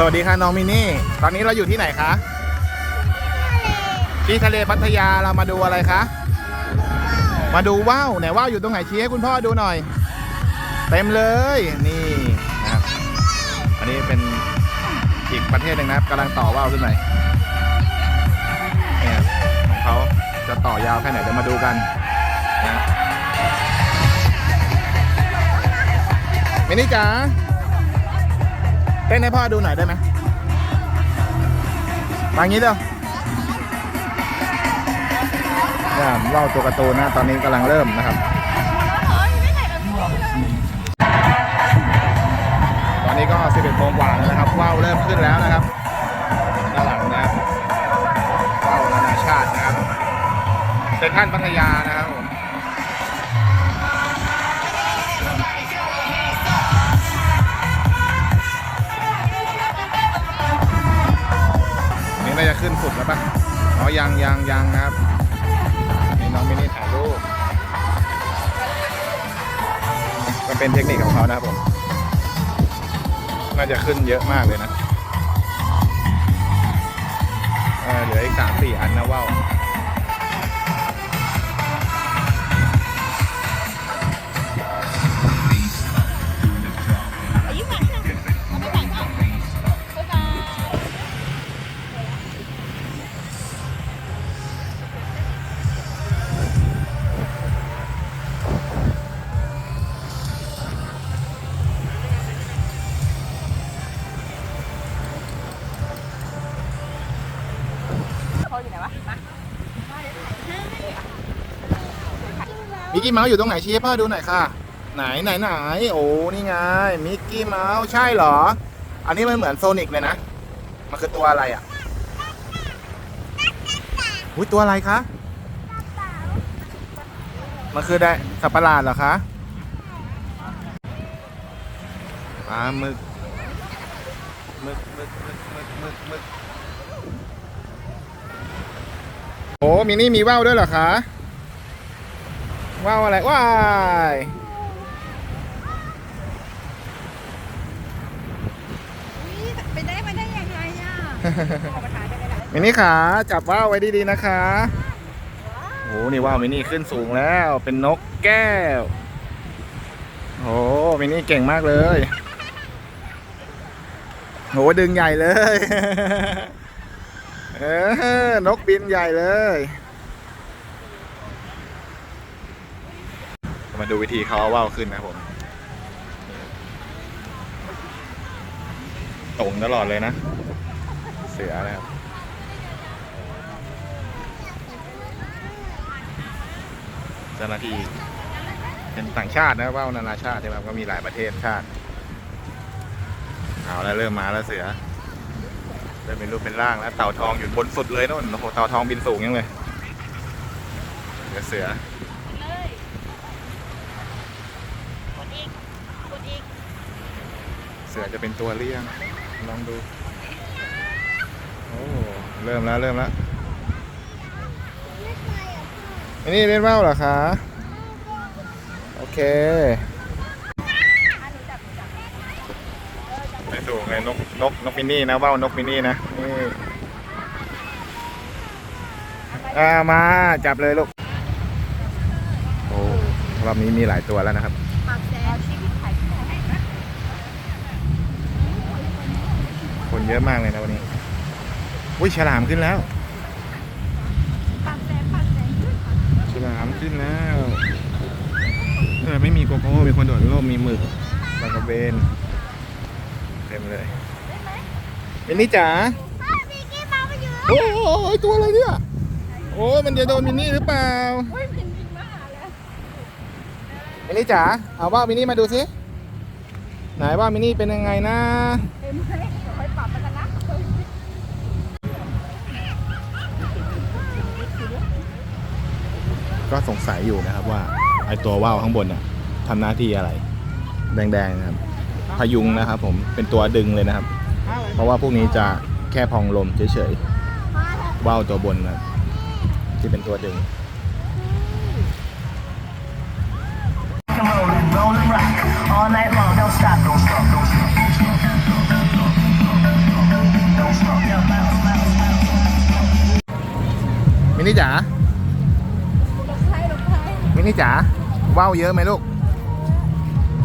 สวัสดีค่ะน้องมินนี่ ตอนนี้เราอยู่ที่ไหนคะ ที่ทะเลพัทยาเรามาดูอะไรคะ มาดูว่าวไหนว่าวอยู่ตรงไหนชี้ให้คุณพ่อดูหน่อย เต็มเลยนี่นะครับ อันนี้เป็นอีกประเทศหนึ่งนะครับกำลังต่อว่าวขึ้นไปเนี่ยของเขาจะต่อยาวแค่ไหนเดี๋ยวมาดูกันนะมินนี่จ๋า เต้นให้พ่อดูหน่อยได้ไหมมางี้เดี๋ยวเนี่ยเล่าตัวการ์ตูนนะ ตอนนี้กำลังเริ่มนะครับ ตอนนี้ก็ 11โมงกว่าแล้วนะครับว่าวเริ่มขึ้นแล้วนะครับด้านหลังนะครับว่าวนานาชาตินะครับเซนทรัลพัทยานะครับ แล้วปะอ๋อยังยังยังครับนี่น้องมินี่ถ่ายรูปก็เป็นเทคนิคของเขานะครับผม น่าจะขึ้นเยอะมากเลยนะเเหลืออีกสามสี่อันนะว่าว มิกกี้เมาส์อยู่ตรงไหนชี้ให้พ่อดูหน่อยค่ะ ไหนไหนไหนโอ้นี่ไงมิกกี้เมาส์ใช่เหรอ อันนี้มันเหมือนโซนิกเลยนะ มันคือตัวอะไรอะอุ้ยตัวอะไรคะมันคือได้สัตว์ประหลาดเหรอคะปลาหมึกหมึกหมึกหมึกหมึกมึกมึกโอ้มินี่มีว่าวด้วยเหรอคะ ว้าวอะไรว้ายไปได้มาได้ยังไงอะออกมาถ่ายได้ไหมล่ะมินี่ขาจับว่าวไว้ดีๆนะคะโอ้นี่ว่าวมินี่ขึ้นสูงแล้วเป็นนกแก้วโอ้มินี่เก่งมากเลยโหดึงใหญ่เลย เออนกบินใหญ่เลย มาดูวิธีเขาเอาว่าวขึ้นนะผมตรงตลอดเลยนะ เสือนะครับเจ้าหน้าที่เป็นต่างชาตินะว่าวนานาชาติใช่ไหมก็มีหลายประเทศชาติเอาแล้วเริ่มมาแล้วเสือเริ่มเป็นรูปเป็นร่างแล้วเต่าทองอยู่บนสุดเลยนู่นโอ้โหเต่าทองบินสูงยังเลยเสือ เลยกดอีกกดอีก เสือจะเป็นตัวเลี่ยง ลองดู โอ้ เริ่มแล้ว เริ่มแล้วอันนี้เล่นว่าวเหรอคะ โอเคไปสูงเลยนกนกนกมินนี่นะว่าวนกมินนี่นะนี่อ่ามาจับเลยลูก โอ้รอบนี้มีหลายตัวแล้วนะครับ ปากแซมชีวิตไข่ที่ไหนนะ คนเยอะมากเลยนะวันนี้อุ้ยฉลามขึ้นแล้วปากแซมปากแซมฉลามขึ้นแล้วเออไม่มีโกโก้มีคนโดดร่มมีหมึกปลากระเบนเต็มเลยมินนี่จ๋าพี่กี้มาไปอยู่โอ้ยตัวอะไรเนี่ยโอ้ยมันจะโดนมินนี่หรือเปล่าเฮ้ยพินพินมาหาแล้วมินนี่จ๋าเอาว่ามินนี่มาดูสิไหนว่ามินนี่เป็นยังไงนะ ก็สงสัยอยู่นะครับว่าไอตัวว่าวข้างบนเนี่ยทำหน้าที่อะไร แดงๆนะครับพยุงนะครับผมเป็นตัวดึงเลยนะครับ เพราะว่าพวกนี้จะแค่พองลมเฉยๆว่าวตัวบนนะครับที่เป็นตัวดึง จ๋าว่าวเยอะไหมลูก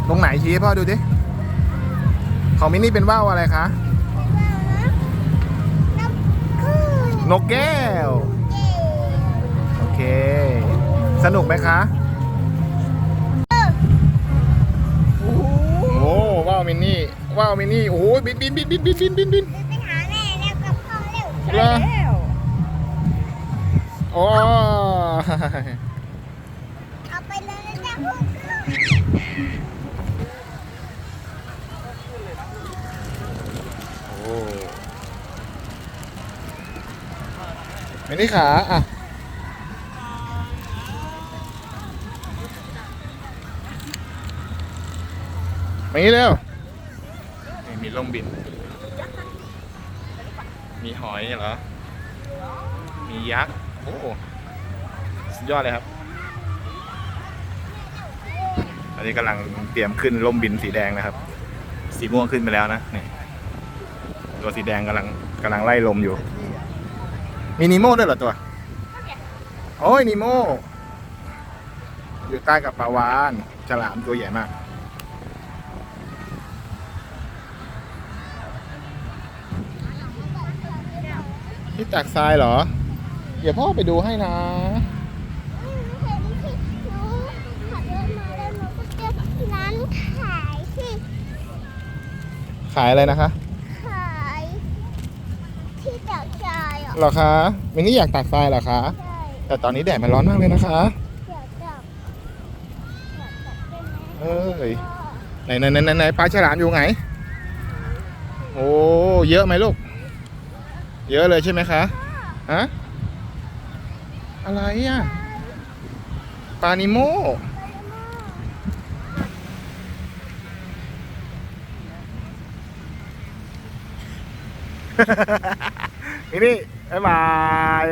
ตรงไหนชี้ให้พ่อดูดิ ของมินี่เป็นว่าวอะไรคะ นกแก้ว โอเค สนุกไหมคะโอ้ว้าวมินนี่ว้าวมินนี่ โอ้โหบินบินบินบินบินบินบินบินไปหาแม่แล้วกับพ่อเร็วเหรอแล้วโอ้ มินนี่ขาอะมานี่เร็วนี่มีล่มบิน มีหอยเหรอ มียักษ์ โอ้สุดยอดเลยครับอันนี้กำลังเตรียมขึ้นล่มบินสีแดงนะครับ สีม่วงขึ้นไปแล้วนะนี่ตัวสีแดงกำลังกำลังไล่ลมอยู่ มีนีโม่ด้วยเหรอตัว โอ้ยนีโม่อยู่ใต้กับปลาวานฉลามตัวใหญ่มาก ที่ตักทรายเหรอ เดี๋ยวพ่อไปดูให้นะร้านขายสิขายอะไรนะคะ ขายที่จับชายอะ เหรอคะมินนี่อยากตักทรายเหรอคะใช่แต่ตอนนี้แดดมันร้อนมากเลยนะคะอยากจับอยากจับได้ไหมเอ้ยไหนไหนไหนไหนไหนปลาฉลามอยู่ไหน โอ้เยอะไหมลูก เยอะเลยใช่ไหมคะฮะอะไรอะปลานิโมนี่นี่ บ๊ายบาย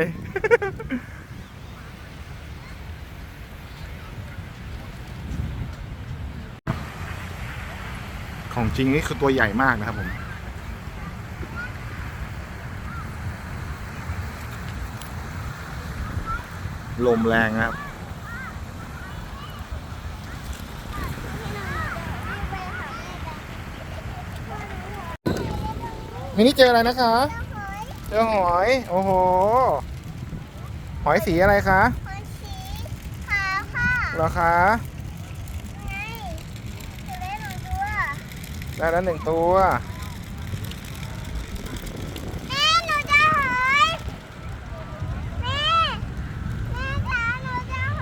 ของจริงนี่คือตัวใหญ่มากนะครับผม ลมแรงครับ มินี่เจออะไรนะคะ เจอหอย โอ้โห หอยสีอะไรคะคนสีขาวค่ะเหรอคะไงจะได้หนูตัวได้แล้วหนึ่งตัว แม่หนูจะหอยแม่แม่จ๋าหนูจะห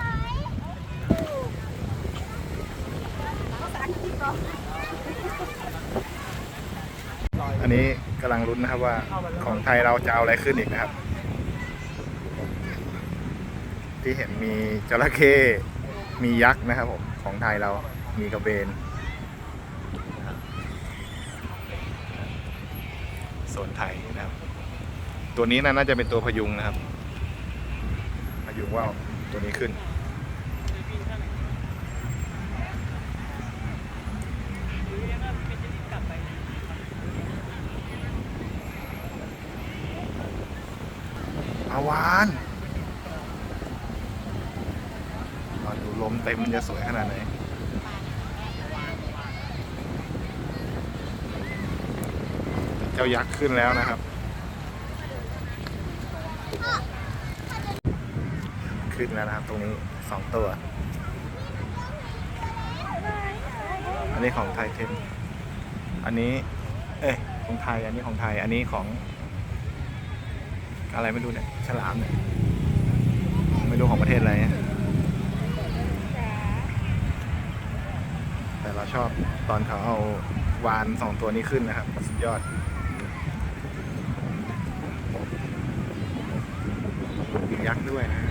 อยอันนี้กำลังลุ้นนะครับว่าของไทยเราจะเอาอะไรขึ้นอีกนะครับ ที่เห็นมีจระเข้มียักษ์นะครับผมของไทยเรามีกระเบน โซนไทยนะครับ ตัวนี้น่าจะเป็นตัวพยุงนะครับ พยุงว่าตัวนี้ขึ้นาวานตอดูลมเต็มมันจะสวยขนาดไหนเจ้ายักษ์ขึ้นแล้วนะครับ ขึ้นแล้วนะครับตรงนี้สองตัว อันนี้ของไทยเทนอันนี้ เอ้ยของไทย อันนี้ของไทย อันนี้ของ อะไรไม่รู้เนี่ยฉลามเนี่ยไม่รู้ของประเทศอะไรเนี่ยแต่เราชอบตอนเขาเอาวานสองตัวนี้ขึ้นนะครับ สุดยอดมียักษ์ด้วยนะ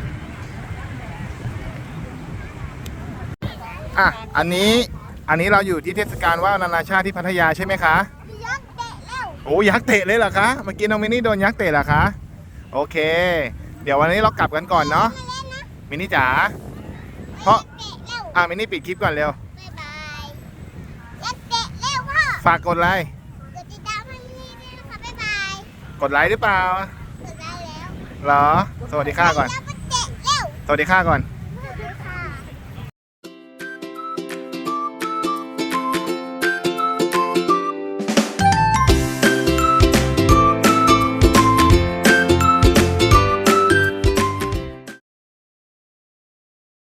อะ อันนี้อันนี้เราอยู่ที่เทศกาลว่าวนานาชาติที่พัทยาใช่ไหมคะ ยักษ์เตะเร็วโอ้ยักษ์เตะเลยเหรอคะ เมื่อกี้น้องมินนี่โดนยักษ์เตะเหรอคะ โอเค เดี๋ยววันนี้เรากลับกันก่อนเนาะมาเล่นนะมินนี่จ๋าเพราะเตะเร็วอะมินนี่ปิดคลิปก่อนเร็ว บ๊ายบายยักษ์เตะเร็วพ่อฝากกดไลค์กดติดตามให้พี่ด้วยนะคะบ๊ายบายกดไลค์หรือเปล่า กดได้แล้วเหรอ สวัสดีค่ะก่อน แล้วสวัสดีค่ะก่อน